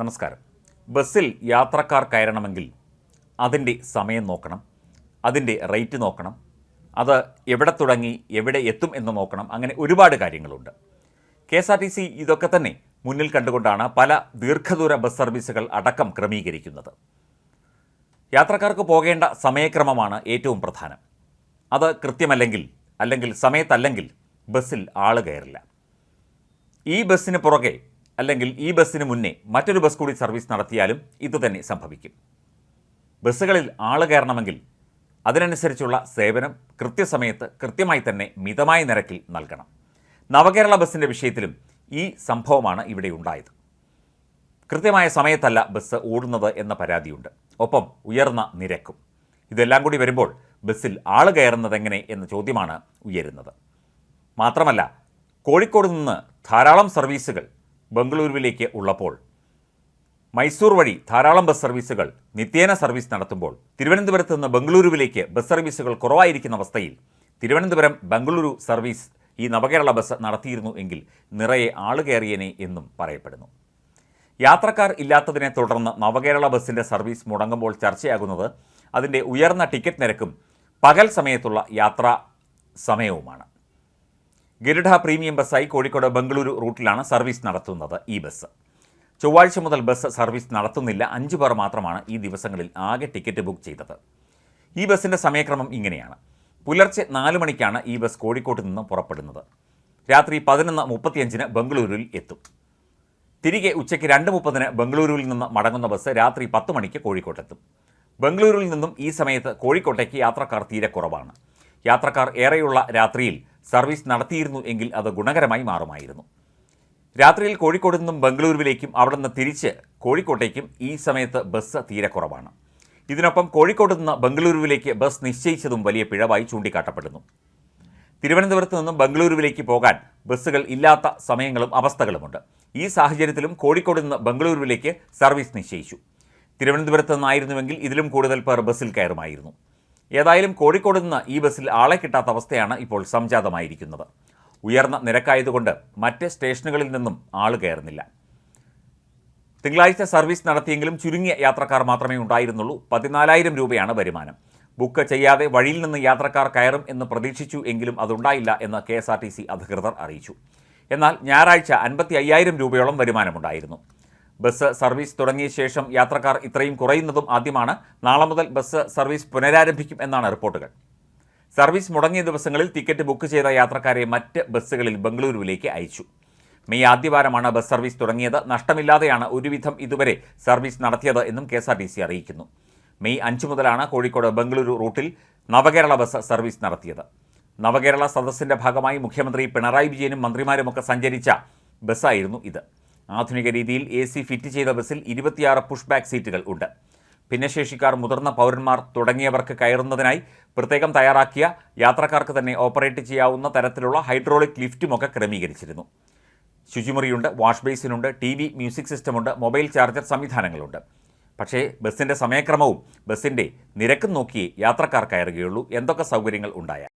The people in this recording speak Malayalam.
നമസ്കാരം. ബസ്സിൽ യാത്രക്കാർ കയറണമെങ്കിൽ അതിന്റെ സമയം നോക്കണം അതിന്റെ റേറ്റ് നോക്കണം അത് എവിടെ തുടങ്ങി എവിടെ എത്തും എന്ന് നോക്കണം അങ്ങനെ ഒരുപാട് കാര്യങ്ങളുണ്ട്. K S R T C ഇതൊക്കെ തന്നെ മുന്നിൽ കണ്ടുകൊണ്ടാണ് പല ദീർഘദൂര ബസ് സർവീസുകൾ അടക്കം ക്രമീകരിക്കുന്നത്. യാത്രക്കാർക്ക് പോകേണ്ട സമയക്രമമാണ് ഏറ്റവും പ്രധാനം. അത് കൃത്യമല്ലെങ്കിൽ അല്ലെങ്കിൽ സമയത്തല്ലെങ്കിൽ ബസ്സിൽ ആൾ കയറില്ല. ഈ ബസ്സിന് പുറകെ അല്ലെങ്കിൽ ഈ ബസ്സിന് മുന്നേ മറ്റൊരു ബസ് കൂടി സർവീസ് നടത്തിയാലും ഇതുതന്നെ സംഭവിക്കും. ബസ്സുകളിൽ ആൾ കയറണമെങ്കിൽ അതിനനുസരിച്ചുള്ള സേവനം കൃത്യസമയത്ത് കൃത്യമായി തന്നെ മിതമായ നിരക്കിൽ നൽകണം. നവകേരള ബസ്സിന്റെ വിഷയത്തിലും ഈ സംഭവമാണ് ഇവിടെ ഉണ്ടായത്. കൃത്യമായ സമയത്തല്ല ബസ് ഓടുന്നത് എന്ന പരാതിയുണ്ട്. ഒപ്പം ഉയർന്ന നിരക്കും. ഇതെല്ലാം കൂടി വരുമ്പോൾ ബസ്സിൽ ആൾ കയറുന്നതെങ്ങനെ എന്ന ചോദ്യമാണ് ഉയരുന്നത്. മാത്രമല്ല കോഴിക്കോട് നിന്ന് ധാരാളം സർവീസുകൾ ബംഗളൂരുവിലേക്ക് ഉള്ളപ്പോൾ. മൈസൂർ വഴി ധാരാളം ബസ് സർവീസുകൾ നിത്യേന സർവീസ് നടത്തുമ്പോൾ തിരുവനന്തപുരത്ത് നിന്ന് ബംഗളൂരുവിലേക്ക് ബസ് സർവീസുകൾ കുറവായിരിക്കുന്ന അവസ്ഥയിൽ തിരുവനന്തപുരം ബംഗളൂരു സർവീസ് ഈ നവകേരള ബസ് നടത്തിയിരുന്നു എങ്കിൽ നിറയെ ആളുകയറിയനെ എന്നും പറയപ്പെടുന്നു. യാത്രക്കാർ ഇല്ലാത്തതിനെ തുടർന്ന് നവകേരള ബസ്സിന്റെ സർവീസ് മുടങ്ങുമ്പോൾ ചർച്ചയാകുന്നത് അതിന്റെ ഉയർന്ന ടിക്കറ്റ് നിരക്കും പകൽ സമയത്തുള്ള യാത്രാ സമയവുമാണ്. ഗരുഡ പ്രീമിയം ബസ്സായി കോഴിക്കോട് ബംഗളൂരു റൂട്ടിലാണ് സർവീസ് നടത്തുന്നത് ഈ ബസ്. ചൊവ്വാഴ്ച മുതൽ ബസ് സർവീസ് നടത്തുന്നില്ല. അഞ്ചു പേർ മാത്രമാണ് ഈ ദിവസങ്ങളിൽ ആകെ ടിക്കറ്റ് ബുക്ക് ചെയ്തത്. ഈ ബസ്സിന്റെ സമയക്രമം ഇങ്ങനെയാണ്. പുലർച്ചെ നാല് മണിക്കാണ് ഈ ബസ് കോഴിക്കോട്ട് നിന്ന് പുറപ്പെടുന്നത്. രാത്രി പതിനൊന്ന് മുപ്പത്തിയഞ്ചിന് ബംഗളൂരുവിൽ എത്തും. തിരികെ ഉച്ചയ്ക്ക് രണ്ട് മുപ്പതിന് ബംഗളൂരുവിൽ നിന്ന് മടങ്ങുന്ന ബസ് രാത്രി പത്ത് മണിക്ക് കോഴിക്കോട്ടെത്തും. ബംഗളൂരുവിൽ നിന്നും ഈ സമയത്ത് കോഴിക്കോട്ടേക്ക് യാത്രക്കാർ തീരെ കുറവാണ്. യാത്രക്കാർ ഏറെയുള്ള രാത്രിയിൽ സർവീസ് നടത്തിയിരുന്നു എങ്കിൽ അത് ഗുണകരമായി മാറുമായിരുന്നു. രാത്രിയിൽ കോഴിക്കോട് നിന്നും ബംഗളൂരുവിലേക്കും അവിടെ നിന്ന് തിരിച്ച് കോഴിക്കോട്ടേക്കും ഈ സമയത്ത് ബസ് തീരെ കുറവാണ്. ഇതിനൊപ്പം കോഴിക്കോട് നിന്ന് ബംഗളൂരുവിലേക്ക് ബസ് നിശ്ചയിച്ചതും വലിയ പിഴവായി ചൂണ്ടിക്കാട്ടപ്പെടുന്നു. തിരുവനന്തപുരത്ത് നിന്നും ബംഗളൂരുവിലേക്ക് പോകാൻ ബസ്സുകൾ ഇല്ലാത്ത സമയങ്ങളും അവസ്ഥകളുമുണ്ട്. ഈ സാഹചര്യത്തിലും കോഴിക്കോട് നിന്ന് ബംഗളൂരുവിലേക്ക് സർവീസ് നിശ്ചയിച്ചു. തിരുവനന്തപുരത്ത് നിന്നായിരുന്നുവെങ്കിൽ ഇതിലും കൂടുതൽ പേർ ബസ്സിൽ കയറുമായിരുന്നു. ഏതായാലും കോഴിക്കോട് നിന്ന് ഈ ബസ്സിൽ ആളെ കിട്ടാത്ത അവസ്ഥയാണ് ഇപ്പോൾ സംജാതമായിരിക്കുന്നത്. ഉയർന്ന നിരക്കായതുകൊണ്ട് മറ്റ് സ്റ്റേഷനുകളിൽ നിന്നും ആൾ കയറുന്നില്ല. തിങ്കളാഴ്ച സർവീസ് നടത്തിയെങ്കിലും ചുരുങ്ങിയ യാത്രക്കാർ മാത്രമേ ഉണ്ടായിരുന്നുള്ളൂ. പതിനാലായിരം രൂപയാണ് വരുമാനം. ബുക്ക് ചെയ്യാതെ വഴിയിൽ നിന്ന് യാത്രക്കാർ കയറും എന്ന് പ്രതീക്ഷിച്ചു എങ്കിലും അതുണ്ടായില്ല എന്ന് K S R T C അധികൃതർ അറിയിച്ചു. എന്നാൽ ഞായറാഴ്ച അൻപത്തി അയ്യായിരം രൂപയോളം വരുമാനമുണ്ടായിരുന്നു. ബസ് സർവീസ് തുടങ്ങിയ ശേഷം യാത്രക്കാർ ഇത്രയും കുറയുന്നതും ആദ്യമാണ്. നാളെ മുതൽ ബസ് സർവീസ് പുനരാരംഭിക്കും എന്നാണ് റിപ്പോർട്ടുകൾ. സർവീസ് മുടങ്ങിയ ദിവസങ്ങളിൽ ടിക്കറ്റ് ബുക്ക് ചെയ്ത യാത്രക്കാരെ മറ്റ് ബസ്സുകളിൽ ബംഗളൂരുവിലേക്ക് അയച്ചു. മെയ് ആദ്യവാരമാണ് ബസ് സർവീസ് തുടങ്ങിയത്. നഷ്ടമില്ലാതെയാണ് ഒരുവിധം ഇതുവരെ സർവീസ് നടത്തിയത് എന്നും കെ അറിയിക്കുന്നു. മെയ് അഞ്ച് മുതലാണ് കോഴിക്കോട് ബംഗളൂരു റൂട്ടിൽ നവകേരള ബസ് സർവീസ് നടത്തിയത്. നവകേരള സദസ്സിന്റെ ഭാഗമായി മുഖ്യമന്ത്രി പിണറായി വിജയനും മന്ത്രിമാരുമൊക്കെ സഞ്ചരിച്ച ബസ്സായിരുന്നു ഇത്. ആധുനിക രീതിയിൽ എ സി ഫിറ്റ് ചെയ്ത ബസ്സിൽ ഇരുപത്തിയാറ് പുഷ് ബാക്ക് സീറ്റുകൾ ഉണ്ട്. ഭിന്നശേഷിക്കാർ മുതിർന്ന പൗരന്മാർ തുടങ്ങിയവർക്ക് കയറുന്നതിനായി പ്രത്യേകം തയ്യാറാക്കിയ യാത്രക്കാർക്ക് തന്നെ ഓപ്പറേറ്റ് ചെയ്യാവുന്ന തരത്തിലുള്ള ഹൈഡ്രോളിക് ലിഫ്റ്റുമൊക്കെ ക്രമീകരിച്ചിരുന്നു. ശുചിമുറിയുണ്ട് വാഷ് ബേസിനുണ്ട് ടി വി മ്യൂസിക് സിസ്റ്റമുണ്ട് മൊബൈൽ ചാർജർ സംവിധാനങ്ങളുണ്ട്. പക്ഷേ ബസ്സിന്റെ സമയക്രമവും ബസ്സിന്റെ നിരക്കും നോക്കിയേ യാത്രക്കാർ കയറുകയുള്ളൂ. എന്തൊക്കെ സൗകര്യങ്ങൾ ഉണ്ടായാൽ